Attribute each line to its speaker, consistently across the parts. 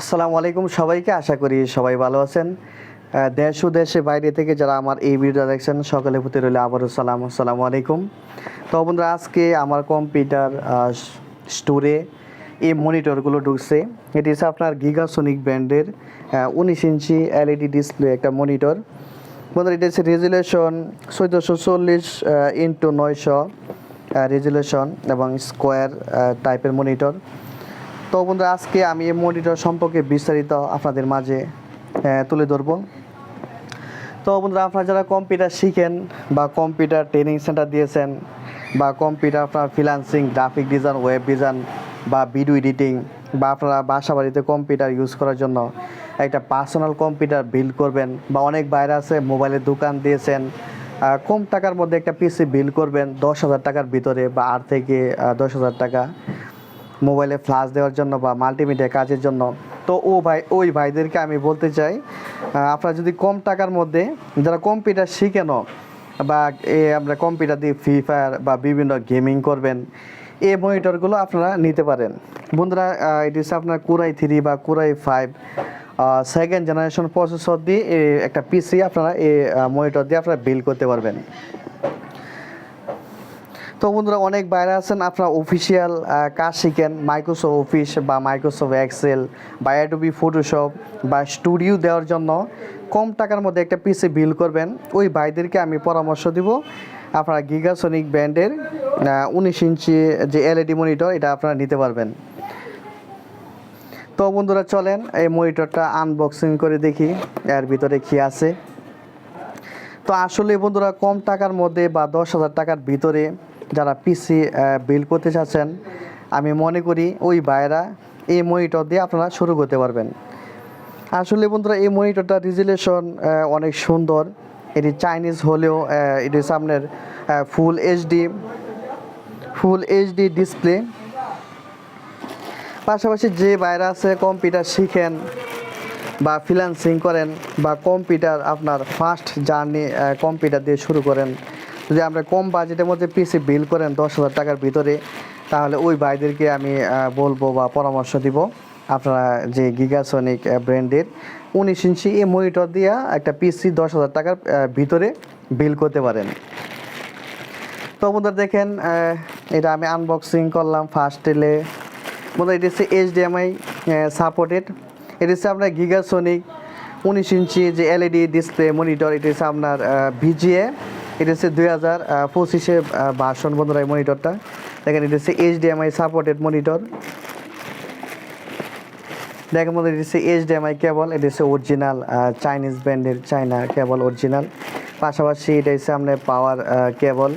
Speaker 1: আসসালামু আলাইকুম সবাইকে, আশা করি সবাই ভালো আছেন। দেশ ও দেশে বাইরে থেকে যারা আমার এই ভিডিও দেখছেন, সকলের প্রতি রইলে আবারও সালাম। আসসালামু আলাইকুম। তো বন্ধুরা, আজকে আমার কম্পিউটার স্টোরে এই মনিটরগুলো ঢুকছে। এটি হচ্ছে আপনার গিগাসোনিক ব্র্যান্ডের উনিশ ইঞ্চি এলইডি ডিসপ্লে একটা মনিটর। বন্ধুরা, এটা হচ্ছে রেজুলেশন চোদ্দোশো চল্লিশ ইন্টু নয়শো রেজুলেশন এবং স্কোয়ার টাইপের মনিটর। তো বন্ধুরা আজকে আমি এই মনিটর সম্পর্কে বিস্তারিত আপনাদের মাঝে তুলে ধরবো। তো বন্ধুরা, আপনারা যারা কম্পিউটার শিখেন বা কম্পিউটার ট্রেনিং সেন্টার দিয়েছেন বা কম্পিউটার আপনার freelancing graphic design web design বা ভিডিও এডিটিং বা আপনারা বাসা বাড়িতে কম্পিউটার ইউজ করার জন্য একটা পার্সোনাল কম্পিউটার বিল্ড করবেন বা অনেক বাইরে আছে মোবাইলের দোকান দিয়েছেন কম টাকার মধ্যে একটা পিসি বিল্ড করবেন দশ হাজার টাকার ভিতরে বা আট থেকে দশ হাজার টাকা। মোবাইলে ফ্লাশ দেওয়ার জন্য বা মাল্টিমিডিয়া কাজের জন্য। তো ও ভাই, ওই ভাইদেরকে আমি বলতে চাই আপনারা যদি কম টাকার মধ্যে যারা কম্পিউটার শিখেন বা এ আমরা কম্পিউটার দিয়ে ফ্রি ফায়ার বা বিভিন্ন গেমিং করবেন, এই মনিটরগুলো আপনারা নিতে পারেন। বন্ধুরা এটি হচ্ছে আপনার কুরাই থ্রি বা core i five second generation processor দিয়ে একটা পিসি আপনারা এই মনিটর দিয়ে আপনারা বিল করতে পারবেন। তো বন্ধুরা, অনেক বাইরে আছেন। আপনারা অফিসিয়াল কাজ শিখেন। মাইক্রোসফট অফিস বা মাইক্রোসফট এক্সেল বা অ্যাডোবি ফটোশপ বা স্টুডিও দেওয়ার জন্য কম টাকার মধ্যে একটা পিসি বিল করবেন। ওই ভাইদেরকে আমি পরামর্শ দিব। আপনারা গিগাসনিক ব্র্যান্ডের উনিশ ইঞ্চি যে এলইডি মনিটর এটা আপনারা নিতে পারবেন। তো বন্ধুরা, চলেন এই মনিটরটা আনবক্সিং করে দেখি। এর ভিতরে কী আছে? তো আসলে বন্ধুরা, কম টাকার মধ্যে বা দশ হাজার টাকার ভিতরে যারা পিসি বিল করতে চাচ্ছেন, আমি মনে করি ওই বাইরা এই মনিটর দিয়ে আপনারা শুরু করতে পারবেন। আসলে বন্ধুরা, এই মনিটরটা রিজুলেশন অনেক সুন্দর। এটি চাইনিজ হলেও এটি সামনের full HD full HD display পাশাপাশি যে বাইরে আছে কম্পিউটার শিখেন বা ফ্রিল্যান্সিং করেন বা কম্পিউটার আপনার ফার্স্ট জার্নি কম্পিউটার দিয়ে শুরু করেন যদি আমরা কম বাজেটের মধ্যে পিসি বিল করেন দশ হাজার টাকার ভিতরে, তাহলে ওই ভাইদেরকে আমি বলব বা পরামর্শ দিব আপনারা যে গিগাসনিক ব্র্যান্ডের উনিশ ইঞ্চি এই মনিটর দিয়া একটা পিসি দশ হাজার টাকার ভিতরে বিল করতে পারেন। তো বন্ধুরা দেখেন এটা আমি আনবক্সিং করলাম ফার্স্ট টেলে বন্ধুরা এটি হচ্ছে এইচডিএমআই সাপোর্টেড এটি হচ্ছে আপনার গিগাসোনিক উনিশ ইঞ্চি যে এলইডি ডিসপ্লে মনিটর এটি হচ্ছে আপনার ভিজিএ এটি হচ্ছে দুই হাজার পঁচিশে ভার্সন বন্ধুরা এই মনিটরটা দেখেন এটি হচ্ছে এইচডিএমআই সাপোর্টেড মনিটর দেখেন বন্ধু এটি হচ্ছে এইচডিএমআই কেবল এটি হচ্ছে অরিজিনাল চাইনিজ ব্র্যান্ডের চায়না কেবল অরিজিনাল পাশাপাশি এটা হচ্ছে আপনার পাওয়ার কেবল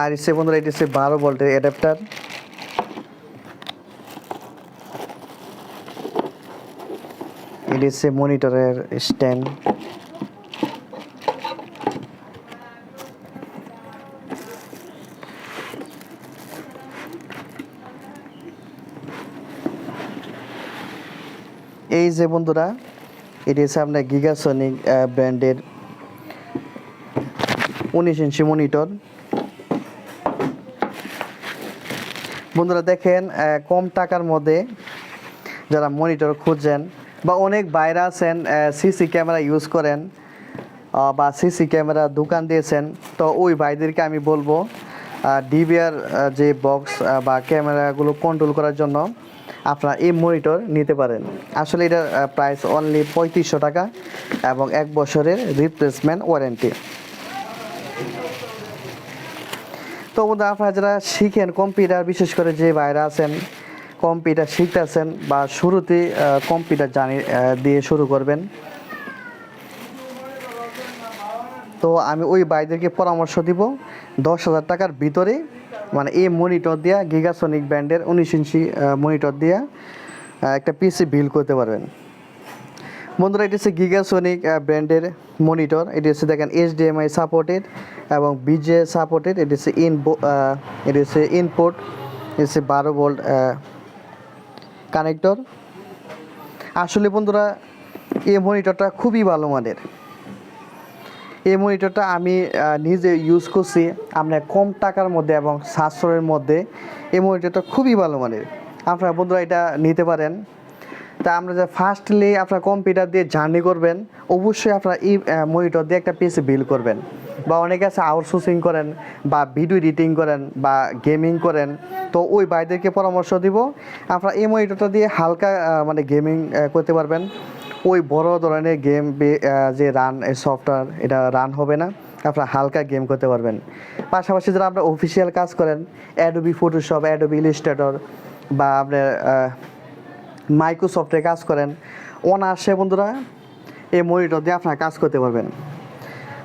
Speaker 1: আর হচ্ছে বন্ধুরা, এটি হচ্ছে বারো ভোল্টের অ্যাডাপ্টার এটি মনিটরের স্ট্যান্ড। এই যে বন্ধুরা, এটি হচ্ছে আপনার গিগাসনিক ব্র্যান্ডের উনিশ ইঞ্চি মনিটর। বন্ধুরা দেখেন কম টাকার মধ্যে যারা মনিটর খুঁজছেন বা অনেক বাইরে আছেন সিসি ক্যামেরা ইউজ করেন বা সিসি ক্যামেরা দোকান দিয়েছেন, তো ওই ভাইদেরকে আমি বলব ডিবিআর যে বক্স বা ক্যামেরাগুলো কন্ট্রোল করার জন্য আপনারা এই মনিটর নিতে পারেন। আসলে এটার প্রাইস অনলি পঁয়ত্রিশশো টাকা এবং এক বছরের রিপ্লেসমেন্ট ওয়ারেন্টি তো বন্ধু আপনারা যারা শিখেন কম্পিউটার বিশেষ করে যে বাইরে আছেন কম্পিউটার শিখতেছেন বা শুরুতে কম্পিউটার জানি দিয়ে শুরু করবেন। তো আমি ওই ভাইদেরকে পরামর্শ দিব, দশ হাজার টাকার ভিতরে মানে এই মনিটর দিয়া গিগাসনিক ব্র্যান্ডের উনিশ ইঞ্চি মনিটর দিয়া একটা পিসি বিল করতে পারবেন। বন্ধুরা, এটি হচ্ছে গিগাসোনিক ব্র্যান্ডের মনিটর, এটি হচ্ছে দেখেন এইচডিএমআই সাপোর্টেড এবং বিজে সাপোর্টেড এটি হচ্ছে ইন এটি হচ্ছে ইনপুট এটি হচ্ছে বারো ভোল্ট কানেক্টর। আসলে বন্ধুরা এই মনিটরটা খুবই ভালো মানের। এই মনিটরটা আমি নিজে ইউজ করছি আপনার কম টাকার মধ্যে এবং সাশ্রয়ের মধ্যে। এই মনিটরটা খুবই ভালো মানের। আপনারা বন্ধুরা এটা নিতে পারেন। তা আমরা যে ফার্স্টলি আপনার কম্পিউটার দিয়ে জার্নি করবেন, অবশ্যই আপনারা এই মনিটর দিয়ে একটা পিসি বিল করবেন। বা অনেকে আছে আউটসোর্সিং করেন বা ভিডিও এডিটিং করেন বা গেমিং করেন, তো ওই ভাইদেরকে পরামর্শ দিব। আপনারা এই মনিটরটা দিয়ে হালকা মানে গেমিং করতে পারবেন। ওই বড় ধরনের গেম যে রান সফটওয়্যার এটা রান হবে না। আপনারা হালকা গেম করতে পারবেন। পাশাপাশি যারা আপনার অফিসিয়াল কাজ করেন অ্যাডোবি ফটোশপ অ্যাডোবি ইলিস্ট্রেটর বা আপনার মাইক্রোসফটে কাজ করেন অনার্সে বন্ধুরা, এই মনিটর দিয়ে আপনারা কাজ করতে পারবেন।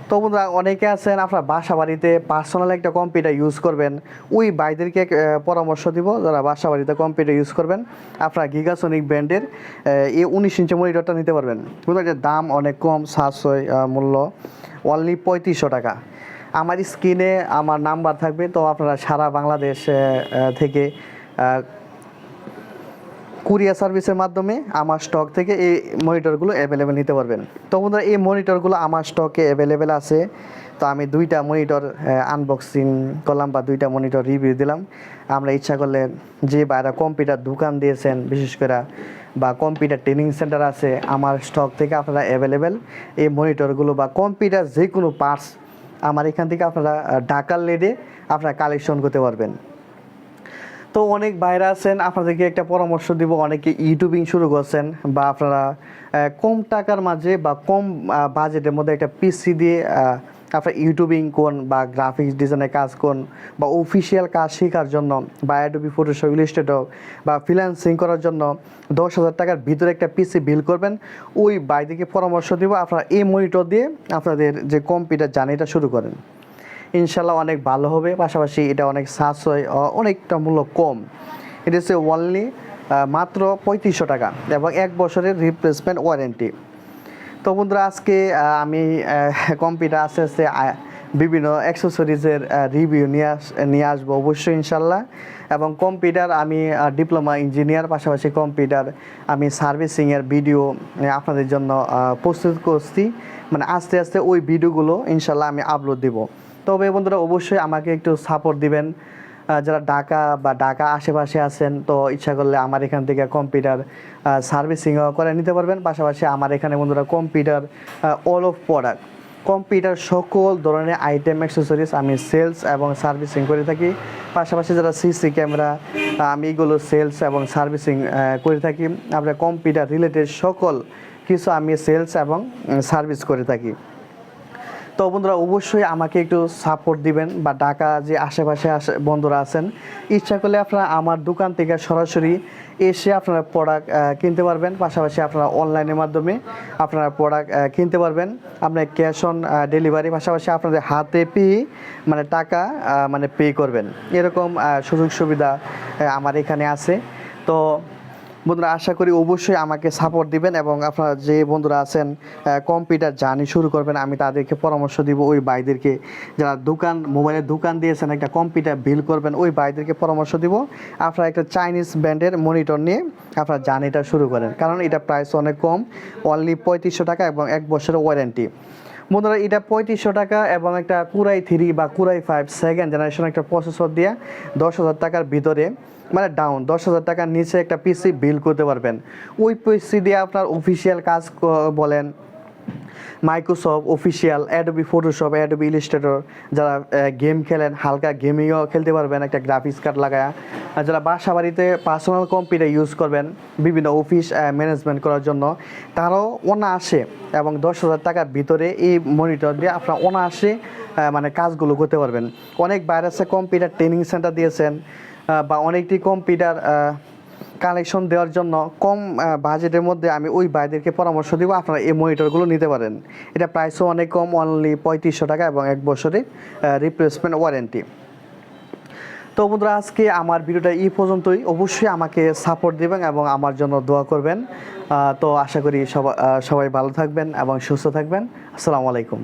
Speaker 1: তো বন্ধুরা, অনেকে আছেন, আপনার বাসা বাড়িতে পার্সোনাল একটা কম্পিউটার ইউজ করবেন। ওই বাইদেরকে পরামর্শ দিব যারা বাসা বাড়িতে কম্পিউটার ইউজ করবেন। আপনারা গিগাসনিক ব্র্যান্ডের এই উনিশ ইঞ্চি মনিটরটা নিতে পারবেন। বন্ধুরা দাম অনেক কম, সাশ্রয় মূল্য। অনলি পঁয়ত্রিশশো টাকা। আমার স্ক্রিনে আমার নাম্বার থাকবে, তো আপনারা সারা বাংলাদেশ থেকে কুরিয়ার সার্ভিসের মাধ্যমে আমার স্টক থেকে এই মনিটরগুলো অ্যাভেলেবেল নিতে পারবেন। তো বন্ধুরা, এই মনিটরগুলো আমার স্টকে অ্যাভেলেবেল আছে। তো আমি দুইটা মনিটর আনবক্সিং করলাম বা দুইটা মনিটর রিভিউ দিলাম। আমরা ইচ্ছা করলে যে বাইরা কম্পিউটার দোকান দিয়েছেন, বিশেষ করে, বা কম্পিউটার ট্রেনিং সেন্টার আছে, আমার স্টক থেকে আপনারা অ্যাভেলেবেল এই মনিটরগুলো বা কম্পিউটার যে কোনো পার্টস আমার এখান থেকে আপনারা ঢাকার লেডে আপনারা কালেকশন করতে পারবেন। তো অনেক বাইরে আছেন, আপনাদেরকে একটা পরামর্শ দিব। অনেকে ইউটিউবিং শুরু করছেন বা আপনারা কম টাকার মাঝে বা কম বাজেটের মধ্যে একটা পিসি দিয়ে আপনার ইউটিউবিং কোন বা গ্রাফিক্স ডিজাইনের কাজ কোন বা অফিসিয়াল কাজ শেখার জন্য বা অ্যাডোবি ফটোশপ ইলিস্ট্রেটর বা ফ্রিল্যান্সিং করার জন্য দশ হাজার টাকার ভিতরে একটা পিসি বিল করবেন। ওই বাইদিকে পরামর্শ দিব, আপনারা এই মনিটর দিয়ে আপনাদের যে কম্পিউটার জার্নিটা শুরু করেন। ইনশাল্লাহ অনেক ভালো হবে, পাশাপাশি এটা অনেক সাশ্রয় অনেকটা মূল্য কম। এটা হচ্ছে অনলি মাত্র পঁয়ত্রিশশো টাকা এবং এক বছরের রিপ্লেসমেন্ট ওয়ারেন্টি তো বন্ধুরা, আজকে আমি কম্পিউটার আস্তে আস্তে বিভিন্ন অ্যাক্সেসরিজের রিভিউ নিয়ে আস, নিয়ে আসব অবশ্যই ইনশাল্লাহ এবং কম্পিউটার আমি ডিপ্লোমা ইঞ্জিনিয়ার পাশাপাশি কম্পিউটার আমি সার্ভিসিংয়ের ভিডিও আপনাদের জন্য প্রস্তুত করছি। মানে আস্তে আস্তে ওই ভিডিওগুলো ইনশাল্লাহ আমি আপলোড দিব। তবে বন্ধুরা অবশ্যই আমাকে একটু সাপোর্ট দিবেন। যারা ঢাকা বা ঢাকা আশেপাশে আছেন, তো ইচ্ছা করলে আমার এখান থেকে কম্পিউটার সার্ভিসিংও করে নিতে পারবেন। পাশাপাশি আমার এখানে বন্ধুরা computer all of product computer সকল ধরনের আইটেম অ্যাক্সেসরিজ আমি সেলস এবং সার্ভিসিং করে থাকি। পাশাপাশি যারা সিসি ক্যামেরা আমি এগুলো সেলস এবং সার্ভিসিং করে থাকি। আপনার কম্পিউটার রিলেটেড সকল কিছু আমি সেলস এবং সার্ভিস করে থাকি। তো বন্ধুরা, অবশ্যই আমাকে একটু সাপোর্ট দিবেন বা ঢাকা যে আশেপাশে বন্ধুরা আছেন, ইচ্ছা করলে আপনারা আমার দোকান থেকে সরাসরি এসে আপনারা প্রোডাক্ট কিনতে পারবেন। পাশাপাশি আপনারা অনলাইনের মাধ্যমে আপনারা প্রোডাক্ট কিনতে পারবেন। আপনার ক্যাশ অন ডেলিভারি পাশাপাশি আপনাদের হাতে পেয়ে মানে টাকা মানে পে করবেন। এরকম সুযোগ সুবিধা আমার এখানে আছে। তো বন্ধুরা, আশা করি অবশ্যই আমাকে সাপোর্ট দিবেন এবং আপনারা যে বন্ধুরা আছেন কম্পিউটার জার্নি শুরু করবেন, আমি তাদেরকে পরামর্শ দিব, ওই ভাইদেরকে যারা দোকান, মোবাইলের দোকান দিয়েছেন, একটা কম্পিউটার বিল করবেন, ওই ভাইদেরকে পরামর্শ দিব। আপনারা একটা চাইনিজ ব্র্যান্ডের মনিটর নিয়ে আপনারা জার্নিটা শুরু করেন, কারণ এটা প্রাইস অনেক কম অনলি পঁয়ত্রিশশো টাকা এবং এক বছরের ওয়ারেন্টি বন্ধুরা, এটা পঁয়ত্রিশশো টাকা এবং একটা কুরাই থ্রি বা core i five second generation একটা প্রসেসর দিয়ে দশ হাজার টাকার ভিতরে মানে ডাউন দশ হাজার টাকার নিচে একটা পিসি বিল করতে পারবেন। ওই পিসি দিয়ে আপনার অফিসিয়াল কাজ বলেন Microsoft official Adobe Photoshop Adobe Illustrator যারা গেম খেলেন, হালকা গেমিংও খেলতে পারবেন, একটা গ্রাফিক্স কার্ড লাগায়া। যারা বাসা বাড়িতে পার্সোনাল কম্পিউটার ইউজ করবেন, বিভিন্ন অফিস ম্যানেজমেন্ট করার জন্য, তারাও অনায়াসে এবং দশ হাজার টাকার ভিতরে এই মনিটর দিয়ে আপনারা অনায়াসে মানে কাজগুলো করতে পারবেন। অনেক বাইরে কম্পিউটার ট্রেনিং সেন্টার দিয়েছেন বা অনেকটি কম্পিউটার কালেকশন দেওয়ার জন্য কম বাজেটের মধ্যে আমি ওই ভাইদেরকে পরামর্শ দিব। আপনারা এই মনিটরগুলো নিতে পারেন। এটা প্রাইসও অনেক কম অনলি পঁয়ত্রিশশো টাকা এবং এক বছরে রিপ্লেসমেন্ট ওয়ারেন্টি তো বন্ধুরা, আজকে আমার ভিডিওটা এই পর্যন্তই। অবশ্যই আমাকে সাপোর্ট দিবেন এবং আমার জন্য দোয়া করবেন। তো আশা করি সবাই ভালো থাকবেন এবং সুস্থ থাকবেন। আসসালামু আলাইকুম।